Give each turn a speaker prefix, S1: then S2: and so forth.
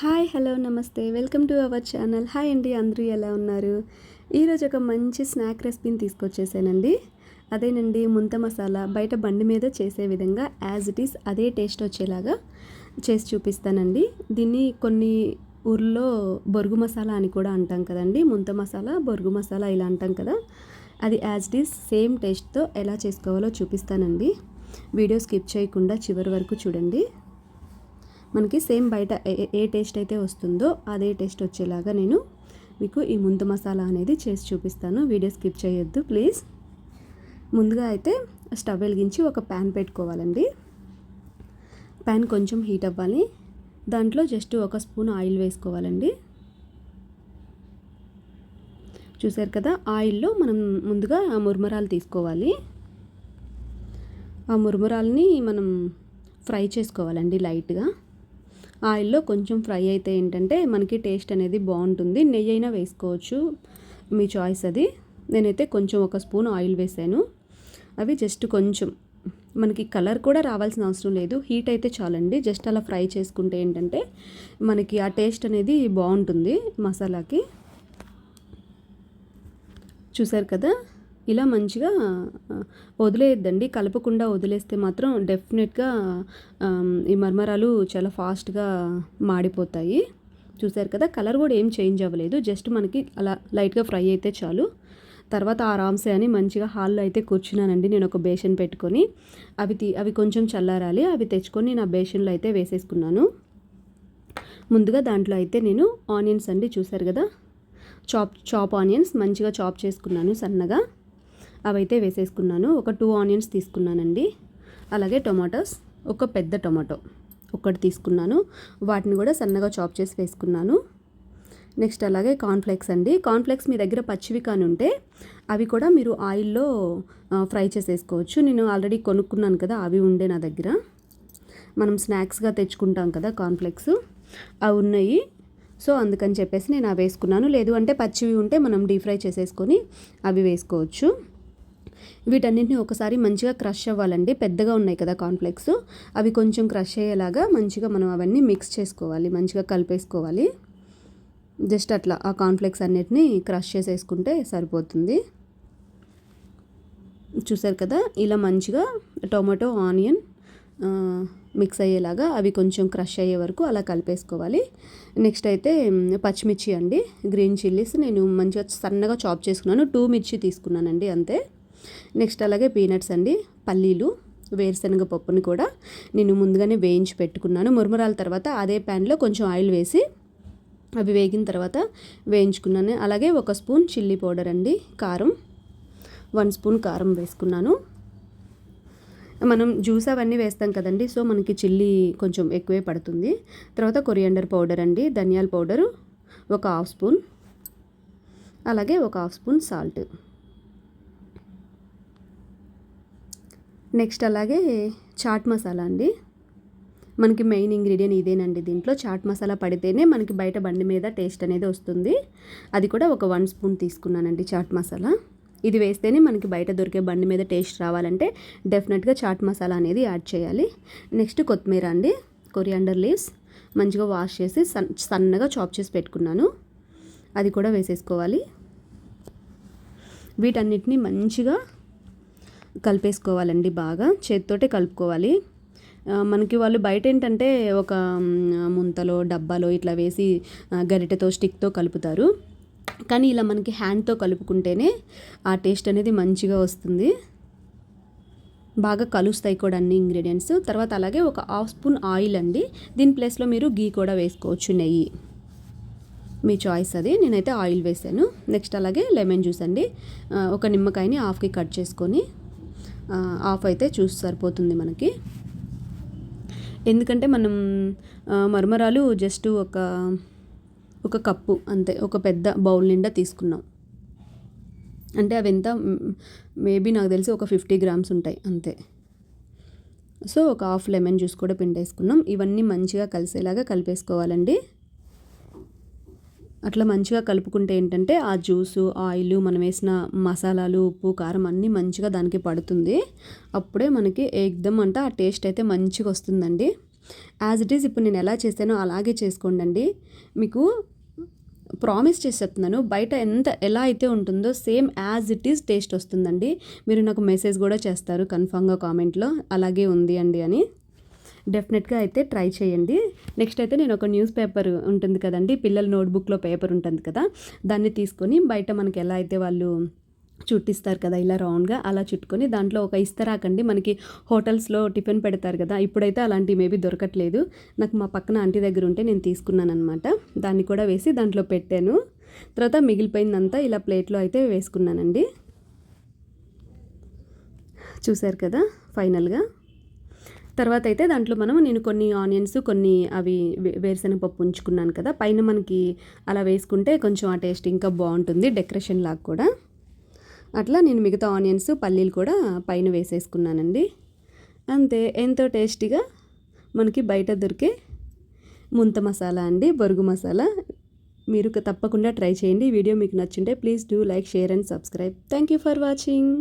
S1: Hi hello నమస్తే. Welcome to our channel. Hi అండి అందరూ ఎలా ఉన్నారు? ఈరోజు ఒక మంచి స్నాక్ రెసిపీని తీసుకొచ్చేసానండి. అదేనండి ముంత మసాలా బయట బండి మీద చేసే విధంగా యాజ్ ఇట్ ఈస్ అదే టేస్ట్ వచ్చేలాగా చేసి చూపిస్తానండి. దీన్ని కొన్ని ఊర్లో బొరుగు మసాలా అని కూడా అంటాం కదండి. ముంత మసాలా బొరుగు మసాలా ఇలా అంటాం కదా. అది యాజ్ ఇట్ ఈస్ సేమ్ టేస్ట్తో ఎలా చేసుకోవాలో చూపిస్తానండి. వీడియో స్కిప్ చేయకుండా చివరి వరకు చూడండి. మనకి సేమ్ బయట ఏ టేస్ట్ అయితే వస్తుందో అదే టేస్ట్ వచ్చేలాగా నేను మీకు ఈ ముందు మసాలా అనేది చేసి చూపిస్తాను. వీడియో స్కిప్ చేయొద్దు ప్లీజ్. ముందుగా అయితే స్టవ్ వెలిగించి ఒక ప్యాన్ పెట్టుకోవాలండి. ప్యాన్ కొంచెం హీట్ అవ్వాలి. దాంట్లో జస్ట్ ఒక స్పూన్ ఆయిల్ వేసుకోవాలండి. చూసారు కదా ఆయిల్లో మనం ముందుగా ఆ మురమరాలు తీసుకోవాలి. ఆ మురమరాలని మనం ఫ్రై చేసుకోవాలండి లైట్గా. ఆయిల్లో కొంచెం ఫ్రై అయితే ఏంటంటే మనకి టేస్ట్ అనేది బాగుంటుంది. నెయ్యి అయినా వేసుకోవచ్చు. మీ చాయిస్ అది. నేనైతే కొంచెం ఒక స్పూన్ ఆయిల్ వేసాను. అవి జస్ట్ కొంచెం. మనకి కలర్ కూడా రావాల్సిన అవసరం లేదు. హీట్ అయితే చాలండి. జస్ట్ అలా ఫ్రై చేసుకుంటే ఏంటంటే మనకి ఆ టేస్ట్ అనేది బాగుంటుంది మసాలాకి. చూసారు కదా? ఇలా మంచిగా వదిలేయద్దండి. కలపకుండా వదిలేస్తే మాత్రం డెఫినెట్గా ఈ మర్మరాలు చాలా ఫాస్ట్గా మాడిపోతాయి. చూసారు కదా కలర్ కూడా ఏం చేంజ్ అవ్వలేదు. జస్ట్ మనకి అలా లైట్గా ఫ్రై అయితే చాలు. తర్వాత ఆరామ్సే అని మంచిగా హాల్లో అయితే కూర్చున్నానండి. నేను ఒక బేషన్ పెట్టుకొని అవి తీ అవి కొంచెం చల్లారాలి. అవి తెచ్చుకొని నా బేషన్లో అయితే వేసేసుకున్నాను. ముందుగా దాంట్లో అయితే నేను ఆనియన్స్ అండి. చూసారు కదా చాప్ చాప్ ఆనియన్స్ మంచిగా చాప్ చేసుకున్నాను సన్నగా. అవైతే వేసేసుకున్నాను. ఒక టూ ఆనియన్స్ తీసుకున్నానండి. అలాగే టొమాటోస్ ఒక పెద్ద టొమాటో ఒకటి తీసుకున్నాను. వాటిని కూడా సన్నగా చాప్ చేసి వేసుకున్నాను. నెక్స్ట్ అలాగే కాన్ఫ్లెక్స్ అండి. కాన్ఫ్లెక్స్ మీ దగ్గర పచ్చివి కాని ఉంటే అవి కూడా మీరు ఆయిల్లో ఫ్రై చేసేసుకోవచ్చు నేను ఆల్రెడీ కొనుక్కున్నాను కదా అవి ఉండే నా దగ్గర. మనం స్నాక్స్గా తెచ్చుకుంటాం కదా కాన్ఫ్లెక్స్ అవి ఉన్నాయి. సో అందుకని చెప్పేసి నేను అవి వేసుకున్నాను. లేదు అంటే పచ్చివి ఉంటే మనం డీప్ ఫ్రై చేసేసుకొని అవి వేసుకోవచ్చు. వీటన్నింటిని ఒకసారి మంచిగా క్రష్ అవ్వాలండి. పెద్దగా ఉన్నాయి కదా కాన్ఫ్లెక్స్. అవి కొంచెం క్రష్ అయ్యేలాగా మంచిగా మనం అవన్నీ మిక్స్ చేసుకోవాలి. మంచిగా కలిపేసుకోవాలి. జస్ట్ అట్లా ఆ కాన్ఫ్లెక్స్ అన్నిటిని క్రష్ చేసేసుకుంటే సరిపోతుంది. చూసారు కదా? ఇలా మంచిగా టొమాటో ఆనియన్ మిక్స్ అయ్యేలాగా అవి కొంచెం క్రష్ అయ్యే వరకు అలా కలిపేసుకోవాలి. నెక్స్ట్ అయితే పచ్చిమిర్చి అండి. గ్రీన్ చిల్లీస్ నేను మంచిగా సన్నగా చాప్ చేసుకున్నాను. టూ మిర్చి తీసుకున్నానండి అంతే. నెక్స్ట్ అలాగే పీనట్స్ అండి పల్లీలు వేరుశనగ పప్పుని కూడా నేను ముందుగానే వేయించి పెట్టుకున్నాను. మురమరాల తర్వాత అదే ప్యాన్లో కొంచెం ఆయిల్ వేసి అవి వేగిన తర్వాత వేయించుకున్నాను. అలాగే ఒక స్పూన్ చిల్లీ పౌడర్ అండి కారం వన్ స్పూన్ కారం వేసుకున్నాను. మనం జ్యూస్ అవన్నీ వేస్తాం కదండి సో మనకి చిల్లీ కొంచెం ఎక్కువే పడుతుంది. తర్వాత కొరియండర్ పౌడర్ అండి ధనియాల పౌడరు ఒక హాఫ్ స్పూన్ అలాగే ఒక హాఫ్ స్పూన్ సాల్ట్. నెక్స్ట్ అలాగే చాట్ మసాలా అండి. మనకి మెయిన్ ఇంగ్రీడియంట్ ఇదేనండి దీంట్లో. చాట్ మసాలా పడితేనే మనకి బయట బండి మీద టేస్ట్ అనేది వస్తుంది. అది కూడా ఒక వన్ స్పూన్ తీసుకున్నానండి చాట్ మసాలా. ఇది వేస్తేనే మనకి బయట దొరికే బండి మీద టేస్ట్ రావాలంటే డెఫినెట్గా చాట్ మసాలా అనేది యాడ్ చేయాలి. నెక్స్ట్ కొత్తిమీర అండి. Coriander leaves. మంచిగా వాష్ చేసి సన్ సన్నగా చాప్ చేసి పెట్టుకున్నాను. అది కూడా వేసేసుకోవాలి. వీటన్నిటిని మంచిగా కలిపేసుకోవాలండి బాగా. చేతితోటే కలుపుకోవాలి. మనకి వాళ్ళు బయట ఏంటంటే ఒక ముంతలో డబ్బాలో ఇట్లా వేసి గరిటెతో స్టిక్తో కలుపుతారు. కానీ ఇలా మనకి హ్యాండ్తో కలుపుకుంటేనే ఆ టేస్ట్ అనేది మంచిగా వస్తుంది. బాగా కలుస్తాయి కూడా అన్ని ఇంగ్రీడియంట్స్. తర్వాత అలాగే ఒక హాఫ్ స్పూన్ ఆయిల్ అండి. దీని ప్లేస్లో మీరు గీ కూడా వేసుకోవచ్చు నెయ్యి. మీ చాయిస్ అది. నేనైతే ఆయిల్ వేసాను. నెక్స్ట్ అలాగే లెమన్ జ్యూస్ అండి. ఒక నిమ్మకాయని హాఫ్కి కట్ చేసుకొని ఆఫ్ అయితే చూసి సరిపోతుంది మనకి. ఎందుకంటే మనం మరమరాలు జస్ట్ ఒక ఒక కప్పు అంతే ఒక పెద్ద బౌల్ నిండా తీసుకున్నాం. అంటే అవి ఎంత మేబీ నాకు తెలిసి ఒక ఫిఫ్టీ గ్రామ్స్ ఉంటాయి అంతే. సో ఒక హాఫ్ లెమన్ జ్యూస్ కూడా పిండేసుకున్నాం. ఇవన్నీ మంచిగా కలిసేలాగా కలిపేసుకోవాలండి. అట్లా మంచిగా కలుపుకుంటే ఏంటంటే ఆ జ్యూసు ఆయిల్ మనం వేసిన మసాలాలు ఉప్పు కారం అన్నీ మంచిగా దానికి పడుతుంది. అప్పుడే మనకి ఎగ్దమ్ అంటే ఆ టేస్ట్ అయితే మంచిగా వస్తుందండి. యాజ్ ఇట్ ఈస్ ఇప్పుడు నేను ఎలా చేశానో అలాగే చేసుకోండి మీకు ప్రామిస్ చేసి చెప్తున్నాను బయట ఎంత ఎలా అయితే ఉంటుందో same as it is taste వస్తుందండి. మీరు నాకు మెసేజ్ కూడా చేస్తారు కన్ఫామ్గా కామెంట్లో అలాగే ఉంది అండి అని. డెఫినెట్గా అయితే ట్రై చేయండి. నెక్స్ట్ అయితే నేను ఒక న్యూస్ పేపర్ ఉంటుంది కదండి పిల్లల నోట్బుక్లో పేపర్ ఉంటుంది కదా దాన్ని తీసుకొని బయట మనకి ఎలా అయితే వాళ్ళు చుట్టిస్తారు కదా ఇలా రౌండ్గా అలా చుట్టుకొని దాంట్లో ఒక ఇస్తరాకండి మనకి హోటల్స్లో టిఫిన్ పెడతారు కదా ఇప్పుడైతే అలాంటివి మేబీ దొరకట్లేదు. నాకు మా పక్కన ఆంటీ దగ్గర ఉంటే నేను తీసుకున్నాను అనమాట దాన్ని కూడా వేసి దాంట్లో పెట్టాను. తర్వాత మిగిలిపోయిందంతా ఇలా ప్లేట్లో అయితే వేసుకున్నానండి. చూశారు కదా ఫైనల్గా. తర్వాత అయితే దాంట్లో మనం నేను కొన్ని ఆనియన్స్ కొన్ని అవి వేరుశనగపప్పు పప్పు ఉంచుకున్నాను కదా పైన మనకి అలా వేసుకుంటే కొంచెం ఆ టేస్ట్ ఇంకా బాగుంటుంది డెకరేషన్ లాగా కూడా. అట్లా నేను మిగతా ఆనియన్స్ పల్లీలు కూడా పైన వేసేసుకున్నానండి. అంతే ఎంతో టేస్టీగా మనకి బయట దొరికే ముంత మసాలా అండి బొరుగు మసాలా. మీరు తప్పకుండా ట్రై చేయండి వీడియో మీకు నచ్చింటే please do like share and subscribe. Thank you for watching.